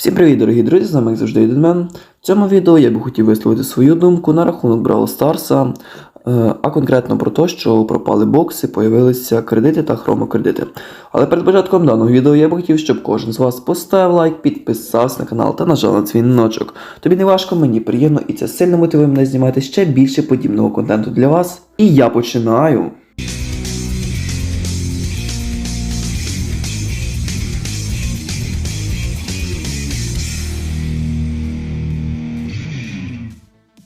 Всім привіт, дорогі друзі! З нами як завжди Єдинмен. В цьому відео я би хотів висловити свою думку на рахунок Бравл Старса, е, а конкретно про те, що пропали бокси, появилися кредити та хромокредити. Але перед початком даного відео я би хотів, щоб кожен з вас поставив лайк, підписався на канал та нажав на дзвіночок. Тобі не важко, мені приємно і це сильно мотивує мене знімати ще більше подібного контенту для вас. І я починаю.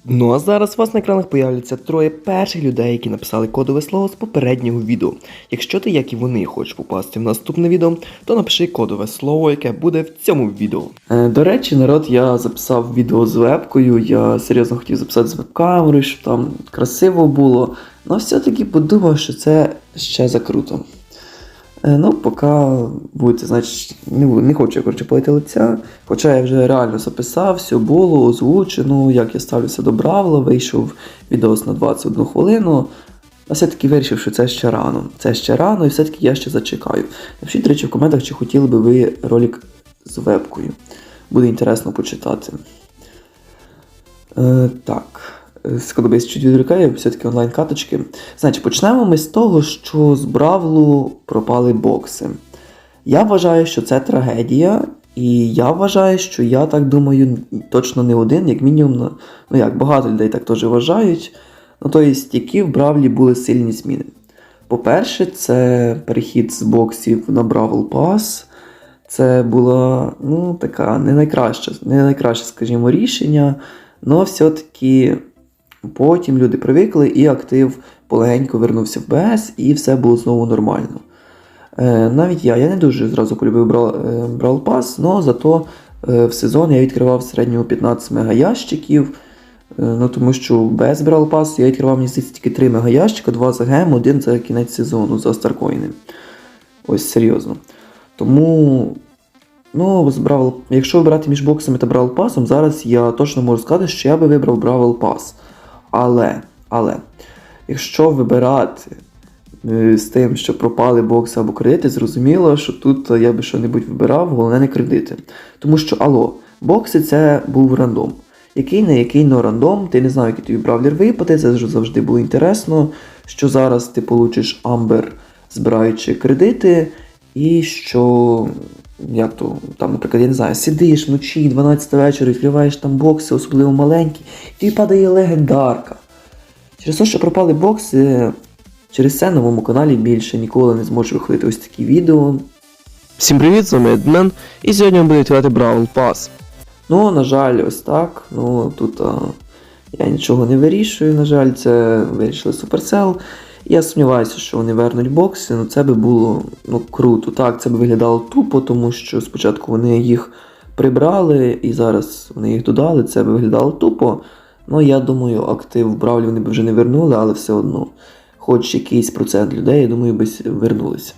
Ну а зараз у вас на екранах появляться троє перших людей, які написали кодове слово з попереднього відео. Якщо ти, як і вони, хочеш попасти в наступне відео, то напиши кодове слово, яке буде в цьому відео. Е, до речі, народ, я записав відео з вебкою. Я серйозно хотів записати з веб-камери, щоб там красиво було. Але все-таки подумав, що це ще закруто. Е, Ну, поки будете, значить, не, не хочу я коротше палити лиця. Хоча я вже реально записав, все було, озвучено, як я ставлюся до Бравла, вийшов відос на 21 хвилину. А все-таки вирішив, що це ще рано. Це ще рано, і все-таки я ще зачекаю. Напишіть, до речі, в коментах, чи хотіли би ви ролик з вебкою. Буде інтересно почитати. Е, так. Складобись чуть відволікає, все-таки онлайн-каточки. Значить, почнемо ми з того, що з Бравлу пропали бокси. Я вважаю, що це трагедія, і я вважаю, що я так думаю, точно не один, як мінімум, ну як багато людей так теж вважають. Ну, тобто, які в Бравлі були сильні зміни. По-перше, це перехід з боксів на Бравл Pass. Це була ну, така не найкраще, не найкраще, скажімо, рішення. але все-таки потім люди привикли і актив полегенько вернувся в БС, і все було знову нормально. Е, навіть я, я не дуже зразу полюбив Брал, е, Пас, але зато е, в сезон я відкривав в середньому 15 мегаящиків. Ну, тому що без Брал Пасу я відкривав мені тільки 3 мегаящика, 2 за гем, один за кінець сезону за Старкоїни. Ось серйозно. Тому, ну, з якщо вибирати між боксами та Бравл Пасом, зараз я точно можу сказати, що я би вибрав Бравл Пас. Але, але, якщо вибирати е, з тим, що пропали бокси або кредити, зрозуміло, що тут я би що-небудь вибирав, головне не кредити. Тому що, алло, бокси це був рандом. Який не який, но рандом, ти не знав, який тобі бравлер випаде, це завжди було інтересно, що зараз ти получиш амбер, збираючи кредити, і що. Як то, там, наприклад, я не знаю, сидиш вночі, 12 вечора, відкриваєш там бокси, особливо маленькі, і тобі падає легендарка. Через те, що пропали бокси, через це на моєму каналі більше ніколи не зможу виходити ось такі відео. Всім привіт, з вами Едмен, і сьогодні ми будемо відкривати Браул Пас. Ну, на жаль, ось так. Ну, тут а, я нічого не вирішую, на жаль, це вирішили Supercell. Я сумніваюся, що вони вернуть бокси, ну це би було ну, круто. Так, це б виглядало тупо, тому що спочатку вони їх прибрали і зараз вони їх додали, це б виглядало тупо. Ну, я думаю, актив Бравлі вони б вже не вернули, але все одно, хоч якийсь процент людей, я думаю, би вернулися.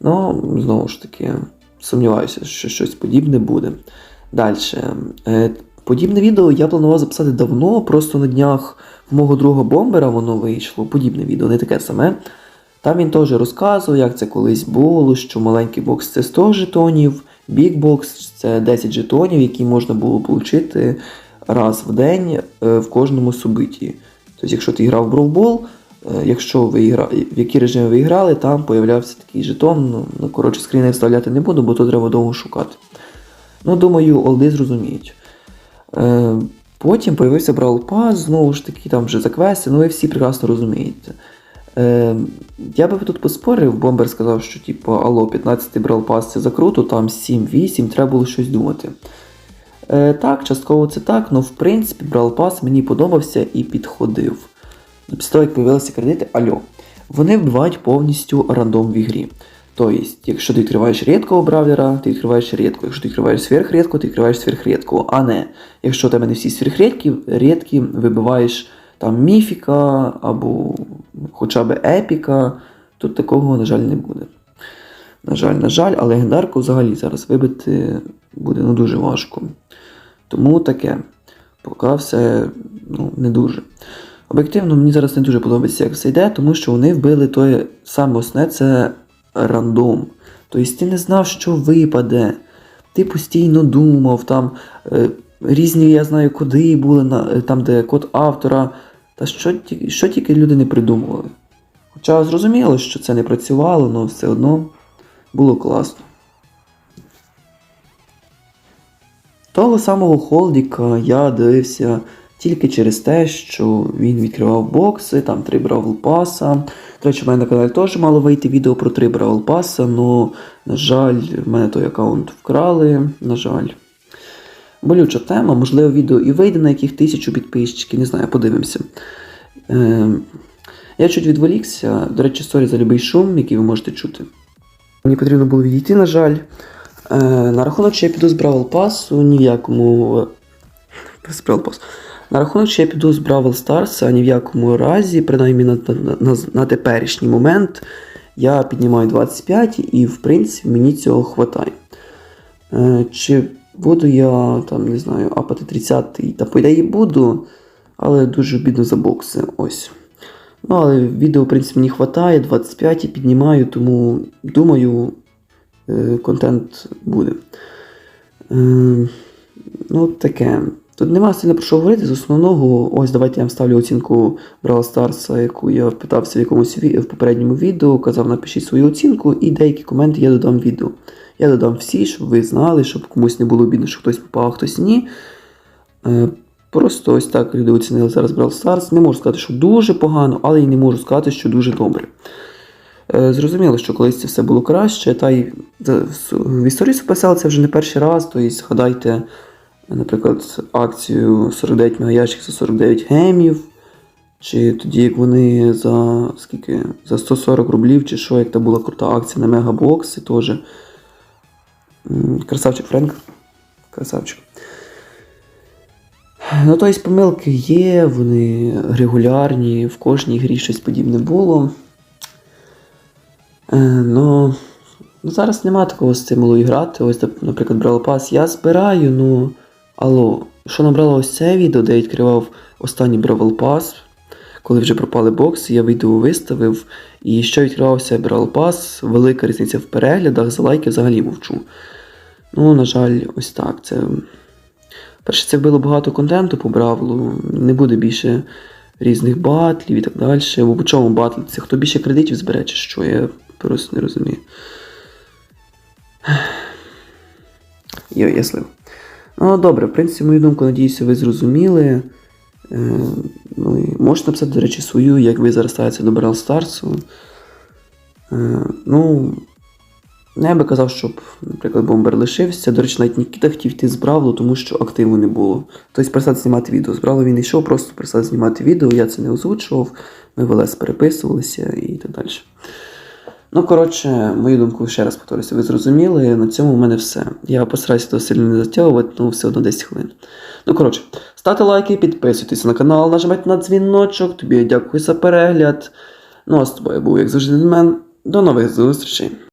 Ну, знову ж таки, сумніваюся, що щось подібне буде. Далі. Подібне відео я планував записати давно, просто на днях в мого друга бомбера воно вийшло. Подібне відео, не таке саме. Там він теж розказував, як це колись було, що маленький бокс це 100 жетонів, бікбокс це 10 жетонів, які можна було отримати раз в день е, в кожному субиті. Тобто, якщо ти грав в Brawl Е, Якщо ви в які режими ви грали, там появлявся такий жетон. Ну, ну коротше, скріни вставляти не буду, бо то треба довго шукати. Ну, думаю, олди зрозуміють. Е, потім появився Brawl Pass, знову ж таки, там вже за квести, ну ви всі прекрасно розумієте. Е, я би тут поспорив, Бомбер сказав, що типу, алло, 15 Brawl Pass це закруто, там 7-8, треба було щось думати. Е, так, частково це так, але в принципі Brawl Pass мені подобався і підходив. Після того, як появилися кредити, альо, вони вбивають повністю рандом в ігрі. Тобто, якщо ти відкриваєш рідкого бравлера, ти відкриваєш рідко. Якщо ти відкриваєш сверхрідко, ти відкриваєш сверхрідку. А не, якщо у тебе не всі сверхрідкі, рідкі, вибиваєш там міфіка або хоча б епіка, тут такого, на жаль, не буде. На жаль, на жаль, а легендарку взагалі зараз вибити буде ну, дуже важко. Тому таке. Поки все ну, не дуже. Об'єктивно, мені зараз не дуже подобається, як все йде, тому що вони вбили той саме основне це рандом. Тобто ти не знав, що випаде. ти постійно думав, там е, різні, я знаю, коди були е, там, де код автора. Та що, що тільки люди не придумували. Хоча зрозуміло, що це не працювало, але все одно було класно. Того самого Холдіка я дивився тільки через те, що він відкривав бокси, там три Бравл Паса. До речі, в мене на каналі теж мало вийти відео про три Бравл Паса, але, на жаль, в мене той аккаунт вкрали, на жаль. Болюча тема, можливо, відео і вийде на яких тисячу підписчиків, не знаю, подивимося. Е, я чуть відволікся. До речі, сорі за любий шум, який ви можете чути. Мені потрібно було відійти, на жаль. Е, на рахунок, чи я піду з Бравл Пасу, ні в якому. З На рахунок, чи я піду з Бравл Старса, ні в якому разі, принаймні на, на, на, на теперішній момент, я піднімаю 25 і, в принципі, мені цього хватає. Е, чи буду я там, не знаю, апати 30 та по ідеї буду, але дуже бідно за бокси. Ось. Ну, але відео, в принципі, мені хватає, 25 і піднімаю, тому думаю, е, контент буде. Е, ну, таке. Тут нема сильно про що говорити. З основного, ось давайте я вам ставлю оцінку Brawl Stars, яку я питався в якомусь в попередньому відео, казав, напишіть свою оцінку, і деякі коменти я додам відео. Я додам всі, щоб ви знали, щоб комусь не було бідно, що хтось попав, а хтось ні. Е, Просто ось так люди оцінили зараз Brawl Stars. Не можу сказати, що дуже погано, але і не можу сказати, що дуже добре. Е, Зрозуміло, що колись це все було краще, та й в- в історії Supercell це вже не перший раз, то тобто згадайте, наприклад, акцію 49 мегаящик за 49 гемів, чи тоді, як вони за скільки, за 140 рублів, чи що, як та була крута акція на мегабокси теж. Красавчик Френк. Красавчик. Ну, тобто помилки є, вони регулярні, в кожній грі щось подібне було. Е, ну, ну, зараз нема такого стимулу і грати. Ось, наприклад, Pass я збираю, ну. Алло, що набрало ось це відео, де я відкривав останній Brawl Pass, коли вже пропали бокси, я відео виставив. І що відкривався Brawl Pass, велика різниця в переглядах, за лайки взагалі мовчу. Ну, на жаль, ось так. Це. Перше, це було багато контенту по Бравлу, не буде більше різних батлів і так далі. Бо по чому батл? Це хто більше кредитів збере, чи що, я просто не розумію. Я, я слив. Ну, добре, в принципі, мою думку, надіюся, ви зрозуміли. Е, ну, і можете написати, до речі, свою, як ви зараз ставитеся до Brawl Старсу. Е, ну, Ну, я би казав, щоб, наприклад, бомбер лишився. До речі, навіть Нікіта хотів йти з Бравлу, тому що активу не було. Тобто перестати знімати відео. З Бравлу він йшов, просто перестав знімати відео, я це не озвучував, ми в ЛС переписувалися і так далі. Ну, коротше, мою думку ще раз повторюся, ви зрозуміли. На цьому в мене все. Я постараюся того сильно не затягувати, ну все одно 10 хвилин. Ну, коротше, ставте лайки, підписуйтесь на канал, нажимайте на дзвіночок. Тобі я дякую за перегляд. Ну, а з тобою був, як завжди, мен. До нових зустрічей.